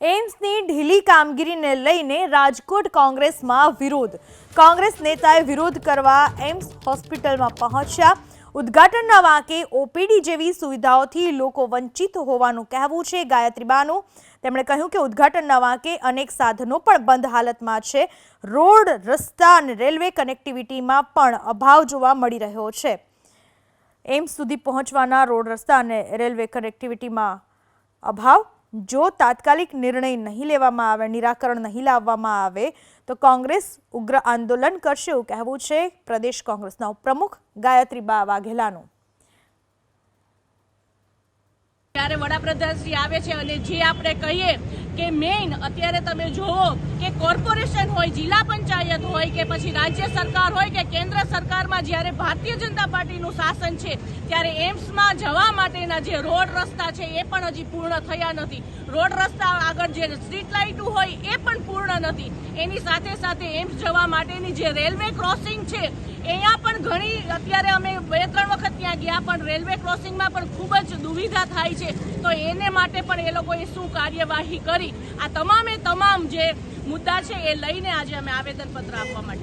એમ્સની ઢીલી કામગીરીને લઈને રાજકોટ કોંગ્રેસમાં વિરોધ. કોંગ્રેસ નેતાએ વિરોધ કરવા એમ્સ હોસ્પિટલમાં પહોંચ્યા. ઉદ્ઘાટનના વાંકે ઓપીડી જેવી સુવિધાઓથી લોકો વંચિત હોવાનું કહેવું છે ગાયત્રીબાનું તેમણે કહ્યું કે ઉદ્ઘાટનના વાંકે અનેક સાધનો પણ બંધ હાલતમાં છે. રોડ, રસ્તા અને રેલવે કનેક્ટિવિટીમાં પણ અભાવ જોવા મળી રહ્યો છે. એમ્સ સુધી પહોંચવાના રોડ, રસ્તા અને રેલવે કનેક્ટિવિટીમાં અભાવ જો તાત્કાલિક નિર્ણય નહીં લેવામાં આવે, નિરાકરણ નહીં લાવવામાં આવે, તો કોંગ્રેસ ઉગ્ર આંદોલન કરશે એવું કહેવું છે પ્રદેશ કોંગ્રેસના ઉપપ્રમુખ ગાયત્રીબા વાઘેલાનું. ત્યારે વડાપ્રધાન શ્રી આવે છે અને જે આપણે કહીએ કે મેઇન અત્યારે તમે જોવો કે કોર્પોરેશન હોય, જિલ્લા પંચાયત હોય કે પછી રાજ્ય સરકાર હોય કે કેન્દ્ર સરકારમાં જ્યારે ભારતીય જનતા પાર્ટીનું શાસન છે, ત્યારે એમ્સમાં જવા માટેના જે રોડ રસ્તા છે એ પણ હજી પૂર્ણ થયા નથી. રોડ રસ્તા આગળ જે સ્ટ્રીટ લાઇટો હોય એ પણ પૂર્ણ નથી. એની સાથે સાથે એમ્સ જવા માટેની જે રેલવે ક્રોસિંગ છે, અહીંયા પણ ઘણી, અત્યારે અમે ત્યાં પણ રેલવે ક્રોસિંગમાં પણ ખૂબ જ દુવિધા થાય છે. તો એને માટે પણ એ લોકોએ શું કાર્યવાહી કરી? આ તમામે તમામ જે મુદ્દા છે એ લઈને આજે અમે આવેદનપત્ર આપવા માટે